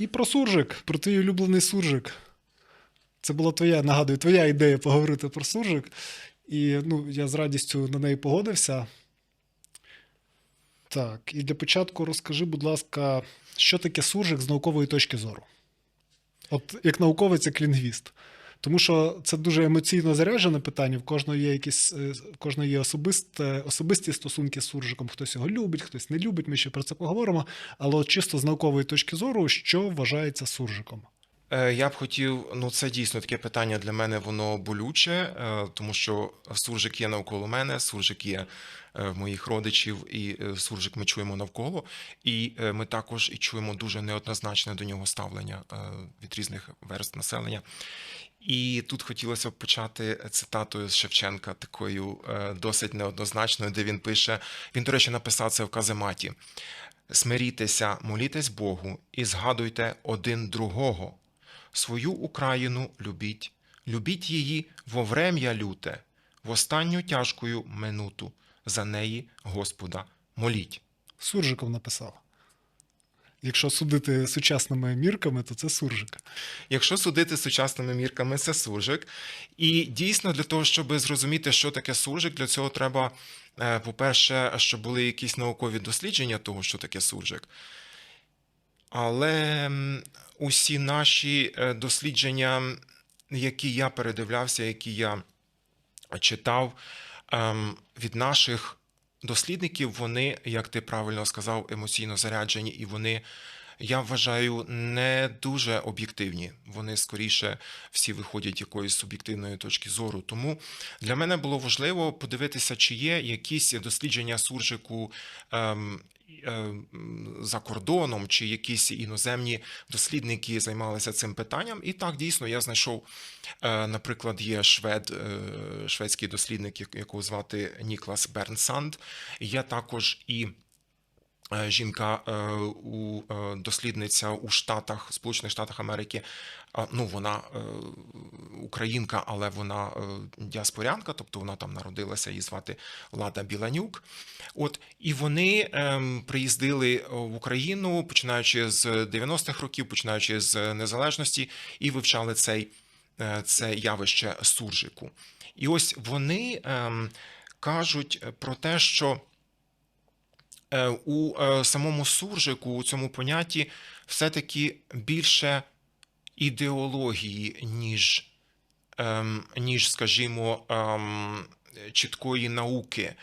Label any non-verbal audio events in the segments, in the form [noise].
І про суржик, про твій улюблений суржик. Це була твоя, нагадую, твоя ідея поговорити про суржик. І ну, я з радістю на неї погодився. Так, і для початку розкажи, будь ласка, що таке суржик з наукової точки зору? От як науковець, як лінгвіст. Тому що це дуже емоційно заряджене питання. В кожного є якісь е, в кожного є особисте, особисті стосунки з суржиком. Хтось його любить, хтось не любить. Ми ще про це поговоримо. Але от чисто з наукової точки зору, що вважається суржиком? Е, Я б хотів, ну це дійсно таке питання для мене, воно болюче, е, тому що суржик є навколо мене, суржик є моїх родичів, і суржик ми чуємо навколо, і ми також і чуємо дуже неоднозначне до нього ставлення від різних верст населення. І тут хотілося б почати цитатою з Шевченка, такою е, досить неоднозначною, де він пише: він, до речі, написав це в казематі: Смирітеся, молітесь Богу і згадуйте один другого. Свою Україну любіть, любіть її во врем'я люте, в останню тяжкою минуту за неї Господа моліть. Суржиков написав. Якщо судити сучасними мірками, то це суржик. Якщо судити сучасними мірками, це суржик. І дійсно, для того, щоб зрозуміти, що таке суржик, для цього треба, е, по-перше, щоб були якісь наукові дослідження того, що таке суржик. Але усі наші е, дослідження, які я передивлявся, які я читав ем, від наших дослідників, вони, як ти правильно сказав, емоційно заряджені, і вони, я вважаю, не дуже об'єктивні. Вони скоріше всі виходять якоїсь суб'єктивної точки зору. Тому для мене було важливо подивитися, чи є якісь дослідження суржику. Ем, за кордоном, чи якісь іноземні дослідники займалися цим питанням. І так дійсно я знайшов, е, наприклад, є швед, е, шведський дослідник, якого звати Ніклас Бернсанд. Є також і е, жінка е, у е, дослідниця у Штатах, Сполучених Штатах Америки. Ну, вона е, українка, але вона е, діаспорянка, тобто вона там народилася, її звати Лада Біланюк. От і вони ем, приїздили в Україну, починаючи з 90-х років, починаючи з незалежності, і вивчали цей, е, це явище суржику. І ось вони ем, кажуть про те, що е, у е, самому суржику, у цьому понятті, все-таки більше ідеології, ніж, ем, ніж скажімо, ем, чіткої науки.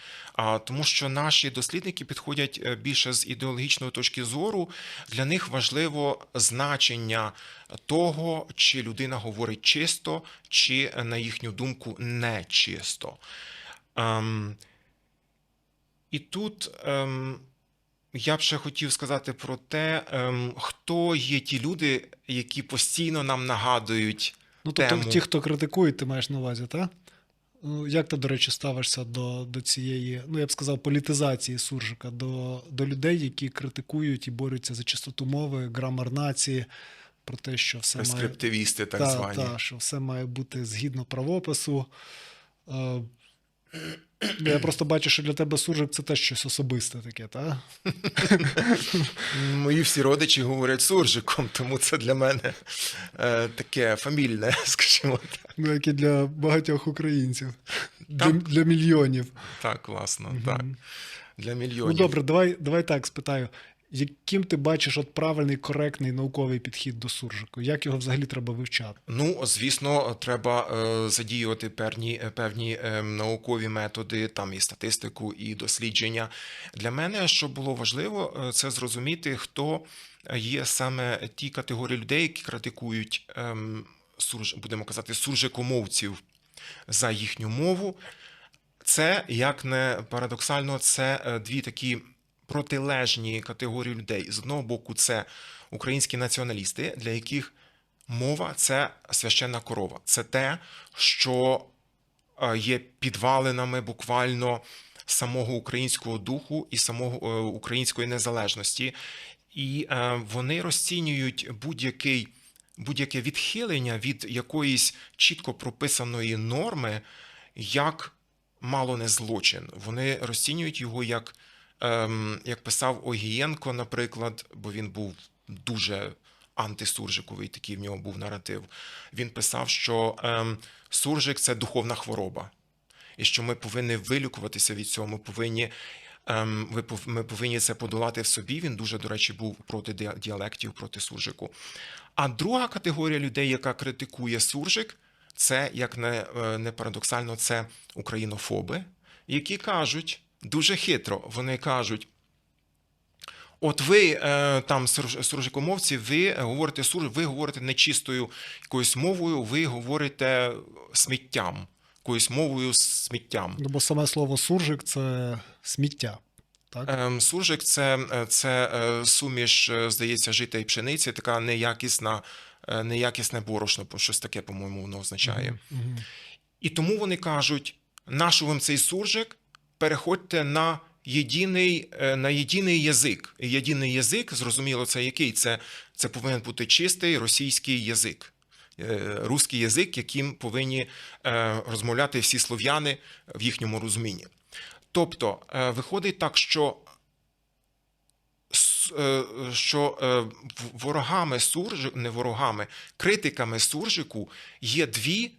Тому що наші дослідники підходять е, більше з ідеологічної точки зору. Для них важливо значення того, чи людина говорить чисто, чи, на їхню думку, не чисто. І тут ем, я б ще хотів сказати про те, ем, хто є ті люди, які постійно нам нагадують. Ну, тобто, Тему. ті, хто критикують, ти маєш на увазі, так? Ну, як ти, до речі, ставишся до, до цієї, ну я б сказав, політизації суржика, до, до людей, які критикують і борються за чистоту мови, грамар нації, про те, що все має так та, звані. та, що все має бути згідно правопису. Е, я просто бачу, що для тебе суржик це теж щось особисте таке, так? [laughs] Мої всі родичі говорять суржиком, тому це для мене е, таке фамільне, [laughs] скажімо так. Ну, як і для багатьох українців, для, для мільйонів. Так, класно, так. Для мільйонів. Ну добре, давай, давай так спитаю. Яким ти бачиш от правильний, коректний науковий підхід до суржику? Як його взагалі треба вивчати? Ну, звісно, треба е, задіювати певні, певні е, наукові методи, там і статистику, і дослідження. Для мене, що було важливо, е, це зрозуміти, хто є саме ті категорії людей, які критикують, ем, сурж, будемо казати, суржикомовців за їхню мову. Це, як не парадоксально, це е, дві такі протилежні категорії людей. З одного боку, це українські націоналісти, для яких мова це священна корова. Це те, що е, є підвалинами буквально самого українського духу і самого е, української незалежності. І е, вони розцінюють будь-який. Будь-яке відхилення від якоїсь чітко прописаної норми як мало не злочин. Вони розцінюють його як, як писав Огієнко, наприклад, бо він був дуже антисуржиковий, такий в нього був наратив. Він писав, що ем, суржик це духовна хвороба, і що ми повинні вилікуватися від цього. Ми повинні, ем, ми повинні це подолати в собі. Він дуже, до речі, був проти діалектів, проти суржику. А друга категорія людей, яка критикує суржик, це як не, е, не парадоксально, це українофоби, які кажуть дуже хитро, вони кажуть. От ви е, там сур- суржикомовці, ви говорите сур, ви говорите нечистою якоюсь мовою, ви говорите сміттям, якоюсь мовою сміттям. Ну, бо саме слово суржик це сміття. Так? Ем, Суржик це, е, це е, суміш, здається, жита і пшениці, така неякісна, неякісне борошно, бо щось таке, по-моєму, воно означає. Мгм. І тому вони кажуть: нашу вам цей суржик, переходьте на єдиний, е, на єдиний язик. Єдиний язик, зрозуміло, це який? Це, це повинен бути чистий російський язик. Е, Руський язик, яким повинні е, розмовляти всі слов'яни в їхньому розумінні. Тобто, виходить так, що що ворогами суржику, не ворогами, критиками суржику є дві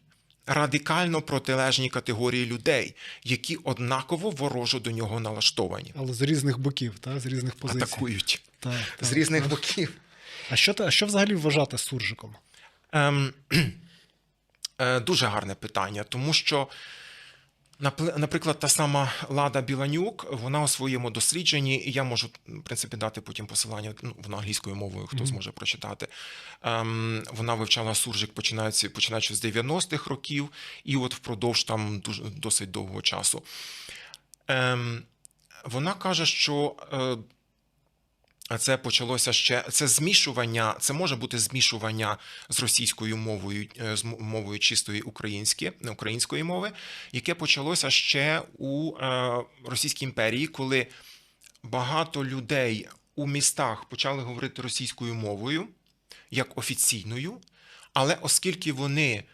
радикально протилежні категорії людей, які однаково ворожо до нього налаштовані. Але з різних боків, та? з різних позицій. Атакують Так, з різних так. боків. А що, а що взагалі вважати суржиком? Ем, [clears throat] е, дуже гарне питання, тому що, наприклад, та сама Лада Біланюк, вона у своєму дослідженні, і я можу, в принципі, дати потім посилання ну, вона англійською мовою, хто зможе прочитати. Ем, вона вивчала суржик, починаючи, починаючи з 90-х років, і от впродовж там дуже, досить довгого часу. Ем, вона каже, що. Е, це почалося ще це змішування. Це може бути змішування з російською мовою, е, з мовою чистої української, української мови, яке почалося ще у е, Російській імперії, коли багато людей у містах почали говорити російською мовою як офіційною, але оскільки вони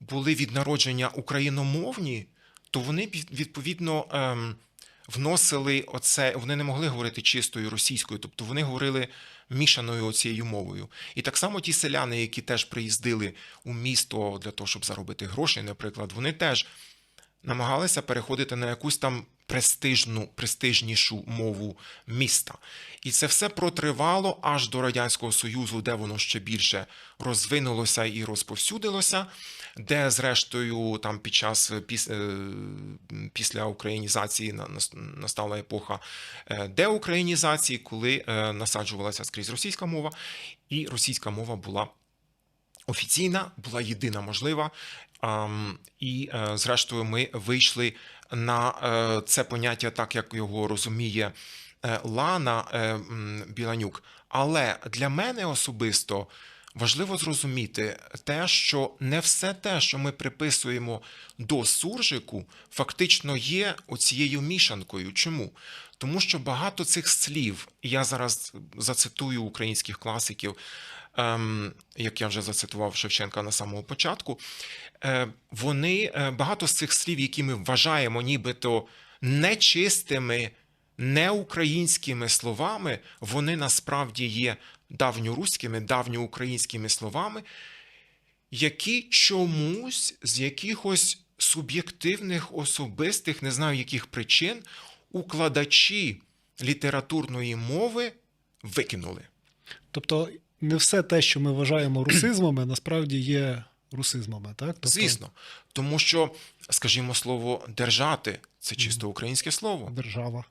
були від народження україномовні, то вони від- відповідно ем, вносили оце. Вони не могли говорити чистою російською, тобто вони говорили мішаною оцією мовою. І так само ті селяни, які теж приїздили у місто для того, щоб заробити гроші, наприклад, вони теж намагалися переходити на якусь там престижну, престижнішу мову міста. І це все протривало аж до Радянського Союзу, де воно ще більше розвинулося і розповсюдилося, де, зрештою, там під час е, після українізації настала епоха е, деукраїнізації, коли е, насаджувалася скрізь російська мова, і російська мова була офіційна, була єдина можлива. І, е, зрештою, ми вийшли на е, це поняття, так як його розуміє е, Лана Біланюк. Але для мене особисто важливо зрозуміти те, що не все те, що ми приписуємо до суржику, фактично є оцією мішанкою. Чому? Тому що багато цих слів, я зараз зацитую українських класиків, як я вже зацитував Шевченка на самому початку, е, вони е, багато з цих слів, які ми вважаємо нібито нечистими, неукраїнськими словами, вони насправді є давньоруськими, давньоукраїнськими словами, які чомусь з якихось суб'єктивних, особистих, не знаю яких причин, укладачі літературної мови викинули. Тобто, не все те, що ми вважаємо русизмами, [clears throat] насправді є русизмами, так? Тобто, Звісно, тому що, скажімо, слово держати це чисто українське слово. Держава.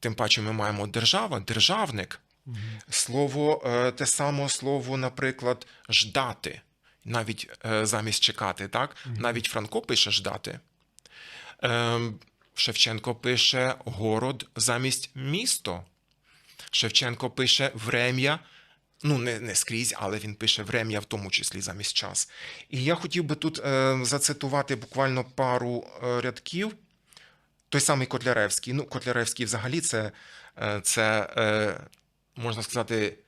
Тим паче ми маємо держава, державник. Слово, е, те саме слово, наприклад, ждати, навіть е, замість чекати, так? Навіть Франко пише ждати. Ем, Шевченко пише город замість місто. Шевченко пише врем'я. Ну, не, не скрізь, але він пише врем'я, в тому числі замість час. І я хотів би тут е, зацитувати буквально пару е, рядків. Той самий Котляревський. Ну, Котляревський взагалі це, е, це е, можна сказати,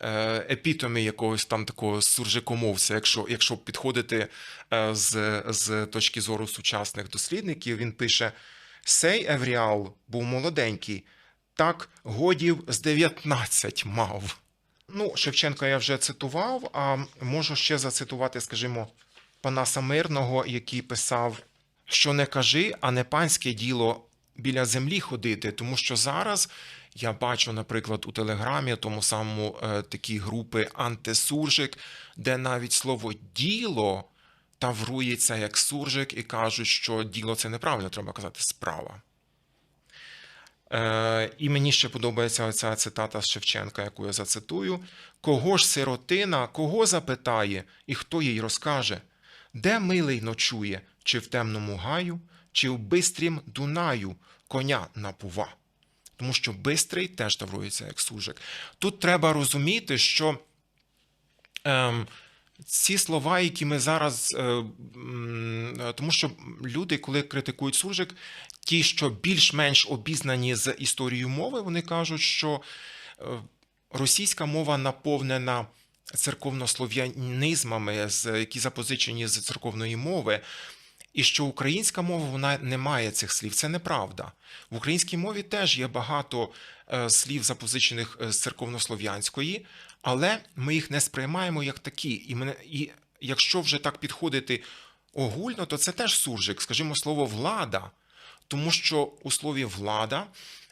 е, епітомі якогось там такого суржикомовця, якщо, якщо підходити з, з точки зору сучасних дослідників, він пише: Сей Евріал був молоденький, так годів з 19 мав. Ну, Шевченка я вже цитував, а можу ще зацитувати, скажімо, Панаса Мирного, який писав, що не кажи, а не панське діло біля землі ходити, тому що зараз я бачу, наприклад, у Телеграмі тому самому е, такі групи антисуржик, де навіть слово діло таврується як суржик і кажуть, що діло це неправильно, треба казати справа. Е, і мені ще подобається оця цитата з Шевченка, яку я зацитую. Кого ж сиротина, кого запитає, і хто їй розкаже? Де милий ночує, чи в темному гаю, чи в бистрім Дунаю коня напува? Тому що бистрий теж таврується як суржик. Тут треба розуміти, що ем, ці слова, які ми зараз. Е, е, тому що люди, коли критикують суржик, ті, що більш-менш обізнані з історією мови, вони кажуть, що е, російська мова наповнена церковнослов'янизмами, які запозичені з церковної мови. І що українська мова вона не має цих слів. Це неправда. В українській мові теж є багато слів, запозичених з церковнослов'янської, але ми їх не сприймаємо як такі. І, мене, і якщо вже так підходити огульно, то це теж суржик, скажімо, слово влада, тому що у слові влада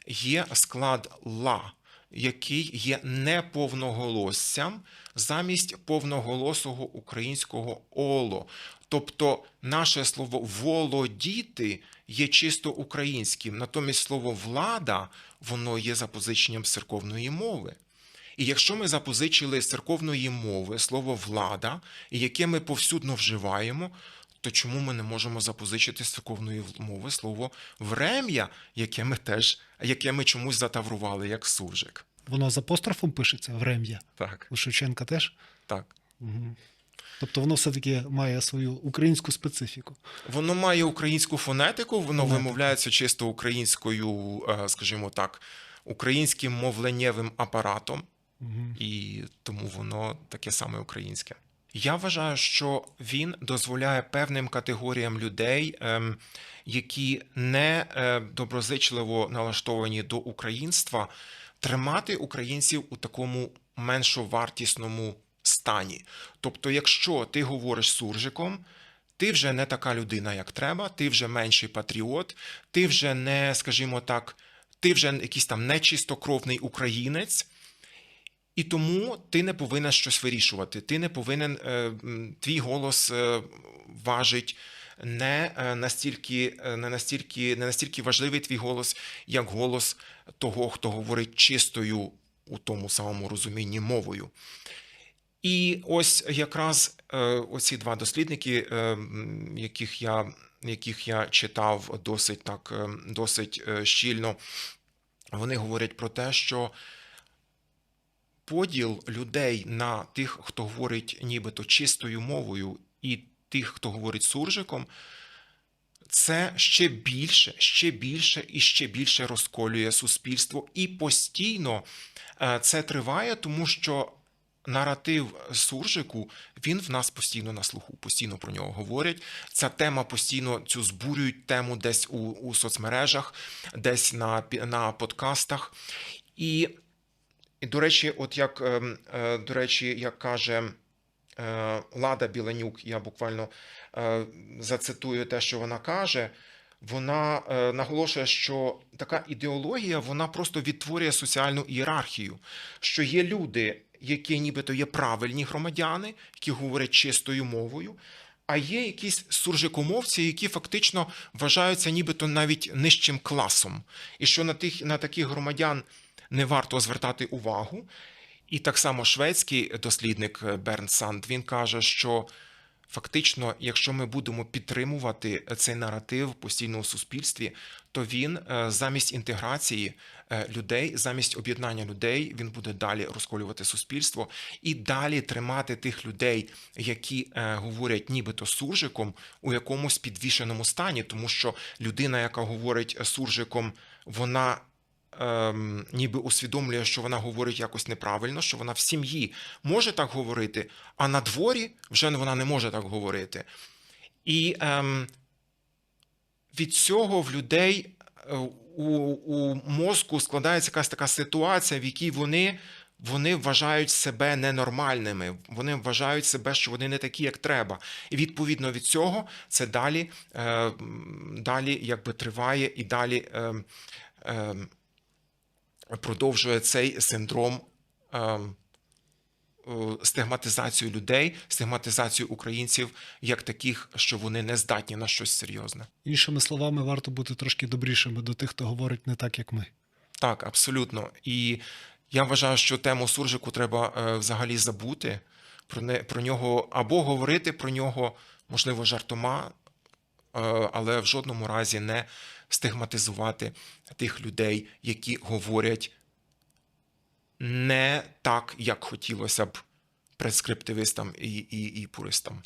є склад ла, який є неповноголоссям замість повноголосого українського оло. Тобто наше слово володіти є чисто українським, натомість слово влада воно є запозиченням церковної мови. І якщо ми запозичили з церковної мови слово влада, яке ми повсюдно вживаємо, то чому ми не можемо запозичити з церковної мови слово врем'я, яке ми теж, яке ми чомусь затаврували як суржик? Воно з апострофом пишеться врем'я. Так, У Шевченка теж. так. Угу. Тобто воно все-таки має свою українську специфіку. Воно має українську фонетику, воно Фонетику. вимовляється чисто українською, е, скажімо так, українським мовленнєвим апаратом, І тому воно таке саме українське. Я вважаю, що він дозволяє певним категоріям людей, ем, які не е, доброзичливо налаштовані до українства, тримати українців у такому меншовартісному стані. Тобто, якщо ти говориш суржиком, ти вже не така людина, як треба, ти вже менший патріот, ти вже не, скажімо так, ти вже якийсь там нечистокровний українець. І тому ти не повинен щось вирішувати. Ти не повинен, е, твій голос е, важить не е, настільки, не настільки, не настільки важливий твій голос, як голос того, хто говорить чистою у тому самому розумінні мовою. І ось якраз оці два дослідники, яких я, яких я читав досить так, е, досить щільно, вони говорять про те, що поділ людей на тих, хто говорить нібито чистою мовою, і тих, хто говорить суржиком, це ще більше, ще більше і ще більше розколює суспільство. І постійно е, це триває, тому що наратив суржику він в нас постійно на слуху, постійно про нього говорять. Ця тема постійно цю збурюють тему десь у, у соцмережах, десь на, на подкастах. І, і до речі, от як ем, е, до речі, як каже е, Лада Біленюк, я буквально е, зацитую те, що вона каже. Вона наголошує, що така ідеологія вона просто відтворює соціальну ієрархію, що є люди, які нібито є правильні громадяни, які говорять чистою мовою, а є якісь суржикомовці, які фактично вважаються нібито навіть нижчим класом, і що на тих на таких громадян не варто звертати увагу. І так само шведський дослідник е, Берн Санд він каже, що фактично, якщо ми будемо підтримувати цей наратив постійно у суспільстві, то він е, замість інтеграції е, людей, замість об'єднання людей, він буде далі розколювати суспільство і далі тримати тих людей, які е, говорять нібито суржиком у якомусь підвішеному стані, тому що людина, яка говорить суржиком, вона ем, ніби усвідомлює, що вона говорить якось неправильно, що вона в сім'ї може так говорити, а на дворі вже вона не може так говорити. І ем, від цього в людей е, у, у мозку складається якась така ситуація, в якій вони вони вважають себе ненормальними, вони вважають себе, що вони не такі, як треба. І відповідно від цього це далі, е, далі якби триває і далі е, е, продовжує цей синдром. Е, е, Стигматизацію людей, стигматизацію українців як таких, що вони не здатні на щось серйозне. Іншими словами, варто бути трошки добрішими до тих, хто говорить не так, як ми. Так, абсолютно. І я вважаю, що тему суржику треба е, взагалі забути, про, не, про нього або говорити про нього, можливо, жартома, е, але в жодному разі не стигматизувати тих людей, які говорять не так, як хотілося б прескриптивистам і, і, і пуристам.